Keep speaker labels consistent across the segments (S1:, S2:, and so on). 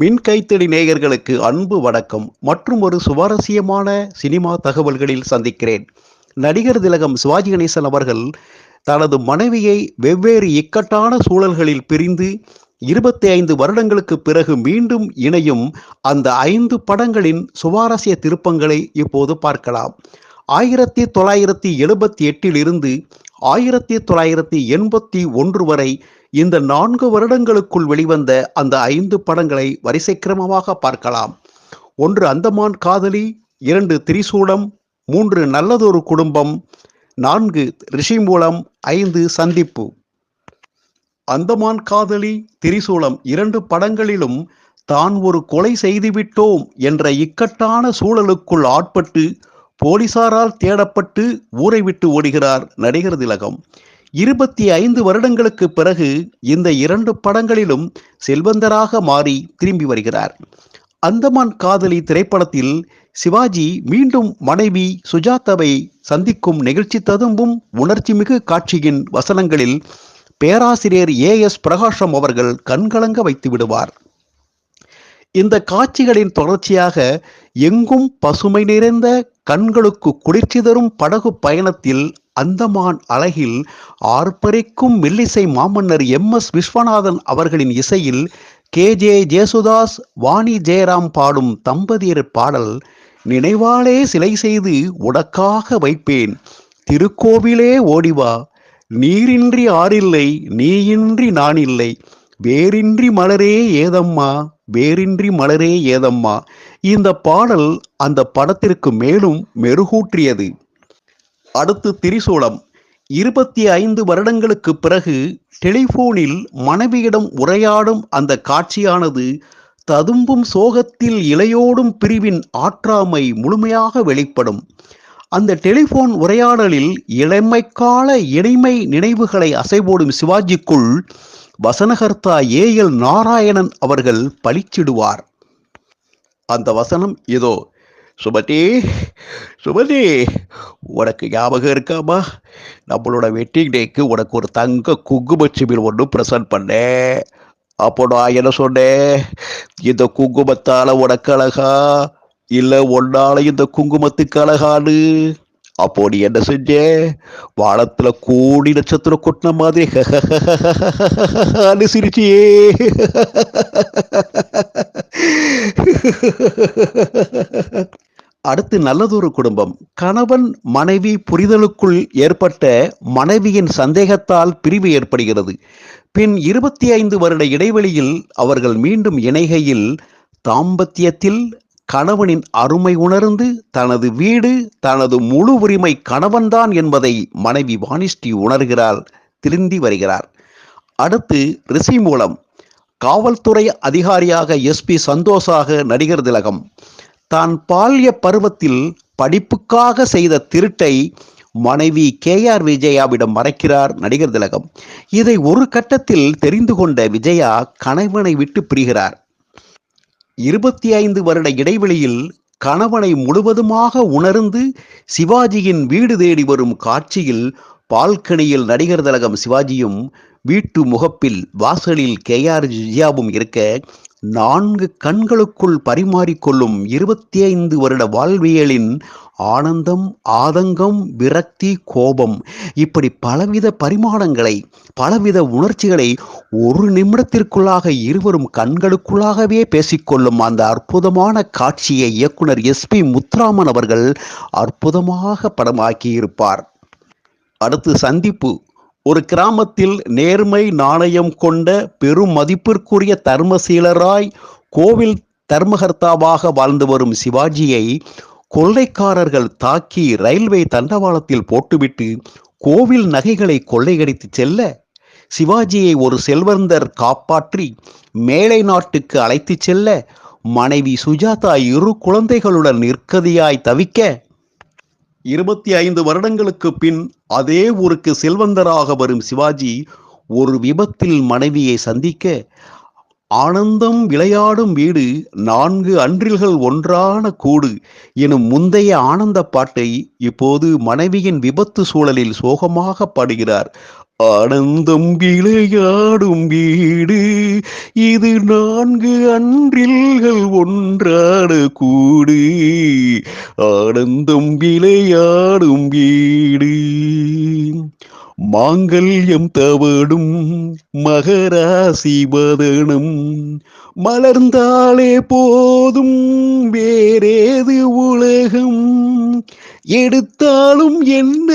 S1: மின் கைத்தடி நேயர்களுக்கு அன்பு வணக்கம். மற்றும் ஒரு சுவாரஸ்யமான சினிமா தகவல்களில் சந்திக்கிறேன். நடிகர் திலகம் சிவாஜி கணேசன் அவர்கள் தனது மனைவியை வெவ்வேறு இக்கட்டான சூழல்களில் பிரிந்து இருபத்தி ஐந்து வருடங்களுக்கு பிறகு மீண்டும் இணையும் அந்த ஐந்து படங்களின் சுவாரஸ்ய திருப்பங்களை இப்போது பார்க்கலாம். ஆயிரத்தி தொள்ளாயிரத்தி எழுபத்தி எட்டில் இருந்து ஆயிரத்தி தொள்ளாயிரத்தி எண்பத்தி ஒன்று வரை இந்த நான்கு வருடங்களுக்குள் வெளிவந்த அந்த ஐந்து படங்களை வரிசை கிரமமாக பார்க்கலாம். ஒன்று அந்தமான் காதலி இரண்டு திரிசூலம் மூன்று நல்லதொரு குடும்பம் நான்கு ரிஷிமூலம் ஐந்து சந்திப்பு. அந்தமான் காதலி திரிசூலம் இரண்டு படங்களிலும் தான் ஒரு கொலை செய்துவிட்டோம் என்ற இக்கட்டான சூழலுக்குள் ஆட்பட்டு போலீசாரால் தேடப்பட்டு ஊரை விட்டு ஓடுகிறார் நடிகர் திலகம். இருபத்தி ஐந்து வருடங்களுக்கு பிறகு இந்த இரண்டு படங்களிலும் செல்வந்தராக மாறி திரும்பி வருகிறார். அந்தமான் காதலி திரைப்படத்தில் சிவாஜி மீண்டும் மனைவி சுஜாதாவை சந்திக்கும் நிகழ்ச்சி ததும்பும் உணர்ச்சிமிகு காட்சியின் வசனங்களில் பேராசிரியர் ஏ எஸ் பிரகாஷம் அவர்கள் கண்கலங்க வைத்து விடுவார். இந்த காட்சிகளின் தொடர்ச்சியாக எங்கும் பசுமை நிறைந்த கண்களுக்கு குளிர்ச்சி தரும் படகு பயணத்தில் அந்தமான் அழகில் ஆர்ப்பரிக்கும் மெல்லிசை மாமன்னர் எம் எஸ் விஸ்வநாதன் அவர்களின் இசையில் கே ஜே ஜேசுதாஸ் வாணி ஜெயராம் பாடும் தம்பதியர் பாடல் நினைவாலே சிலை செய்து உடக்காக வைப்பேன். திருக்கோவிலே ஓடிவா நீரின்றி ஆறில்லை நீயின்றி நான் இல்லை வேரின்றி மலரே ஏதம்மா வேரின்றி மலரே ஏதம்மா. இந்த பாடல் அந்த படத்திற்கு மேலும் மெருகூற்றியது. அடுத்து திரிசூலம். இருபத்தி ஐந்து வருடங்களுக்கு பிறகு டெலிபோனில் மனைவியிடம் உரையாடும் அந்த காட்சியானது ததும்பும் சோகத்தில் இலையோடும் பிரிவின் ஆற்றாமை முழுமையாக வெளிப்படும். அந்த டெலிபோன் உரையாடலில் இளமைக்கால இணைமை நினைவுகளை அசைபோடும் சிவாஜிக்குள் வசனகர்த்தா ஏ எல் நாராயணன் அவர்கள் பளிச்சிடுவார் அந்த வசனம் இதோ சுமதி சுமதி உனக்கு ஞாபகம் இருக்காமா? நம்மளோட வெட்டிங் டேக்கு உனக்கு ஒரு தங்க குங்குமச்சிமில் ஒன்று ப்ரெசன்ட் பண்ணேன். அப்போ நான் என்ன சொன்னேன்? இந்த குங்குமத்தால் உனக்கு அழகா? இல்லை ஒன்னால இந்த குங்குமத்துக்கு அழகான்னு? அப்போ நீ என்ன செஞ்ச? வானத்துல கோடி நட்சத்திரம் கொட்டின மாதிரி. சிரிச்சியே அடுத்து நல்லதொரு குடும்பம் கணவன் மனைவி புரிதலுக்குள் ஏற்பட்ட மனைவியின் சந்தேகத்தால் பிரிவு ஏற்படுகிறது பின் இருபத்தி ஐந்து வருட இடைவெளியில் அவர்கள் மீண்டும் இணைகையில் தாம்பத்தியத்தில் கணவனின் அருமை உணர்ந்து தனது வீடு தனது முழு உரிமை கணவன்தான் என்பதை மனைவி வாணிஷ்டி உணர்கிறாள் திருந்தி வருகிறார். அடுத்து ரிஷி மூலம். காவல்துறை அதிகாரியாக எஸ்பி சந்தோஷாக நடிகர் திலகம். தான் பால்ய பருவத்தில் படிப்புக்காக செய்த திருட்டை மனைவி கே ஆர் விஜயாவிடம் மறைக்கிறார் நடிகர் திலகம். இதை ஒரு கட்டத்தில் தெரிந்து கொண்ட விஜயா கணவனை விட்டு பிரிகிறார். இருபத்தி ஐந்து வருட இடைவெளியில் கணவனை முழுவதுமாக உணர்ந்து சிவாஜியின் வீடு தேடி வரும் காட்சியில் பால்கனியில் நடிகர் தலகம் சிவாஜியும் வீட்டு முகப்பில் வாசலில் கே ஆர் ஜியாவும் இருக்க நான்கு கண்களுக்குள் பரிமாறிக்கொள்ளும் இருபத்தி ஐந்து வருட வாழ்வியலின் ஆனந்தம் ஆதங்கம் விரக்தி கோபம் இப்படி பலவித பரிமாணங்களை பலவித உணர்ச்சிகளை ஒரு நிமிடத்திற்குள்ளாக இருவரும் கண்களுக்குள்ளாகவே பேசிக்கொள்ளும் அந்த அற்புதமான காட்சியை இயக்குனர் எஸ் பி முத்துராமன் அவர்கள் அற்புதமாக படமாக்கியிருப்பார். அடுத்து சந்திப்பு. ஒரு கிராமத்தில் நேர்மை நாணயம் கொண்ட பெரும் மதிப்பிற்குரிய தர்மசீலராய் கோவில் தர்மகர்த்தாவாக வாழ்ந்து வரும் சிவாஜியை கொள்ளைக்காரர்கள் தாக்கி ரயில்வே தண்டவாளத்தில் போட்டுவிட்டு கோவில் நகைகளை கொள்ளையடித்து செல்ல சிவாஜியை ஒரு செல்வந்தர் காப்பாற்றி மேலை நாட்டுக்கு அழைத்துச் செல்ல மனைவி சுஜாதா இரு குழந்தைகளுடன் நிற்கதியாய் தவிக்க இருபத்தி ஐந்து வருடங்களுக்கு பின் அதே ஊருக்கு செல்வந்தராக வரும் சிவாஜி ஒரு விபத்தில் மனைவியை சந்திக்க ஆனந்தம் விளையாடும் வீடு நான்கு அன்றில்கள் ஒன்றான கூடு எனும் முந்தைய ஆனந்த பாட்டை இப்போது மனைவியின் விபத்து சூழலில் சோகமாக பாடுகிறார். ஆனந்தம் விளையாடும் வீடு இது நான்கு அன்றில்கள் ஒன்றாட கூடு. ஆனந்தம் விளையாடும் வீடு மாங்கல்யம் தவடும் மகராசிபதனம் மலர்ந்தாலே போதும் வேறேது உலகம். எடுத்தாலும் என்ன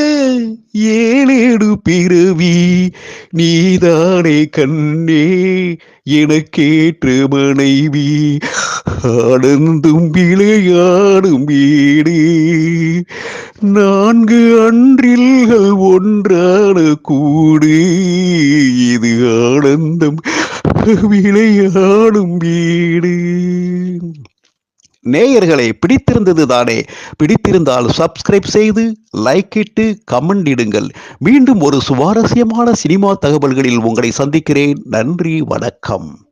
S1: ஏழேடு பிறவி. நீதானே கண்ணே எனக்கேற்று மனைவி. ஆனந்தும் விளையாடும் வீடு. நான்கு அன்றில் விளையாடும் வீடு. நேயர்களை பிடித்திருந்தது தானே பிடித்திருந்தால் சப்ஸ்கிரைப் செய்து லைக் இட்டு கமெண்ட் இடுங்கள். மீண்டும் ஒரு சுவாரஸ்யமான சினிமா தகவல்களில் உங்களை சந்திக்கிறேன். நன்றி வணக்கம்.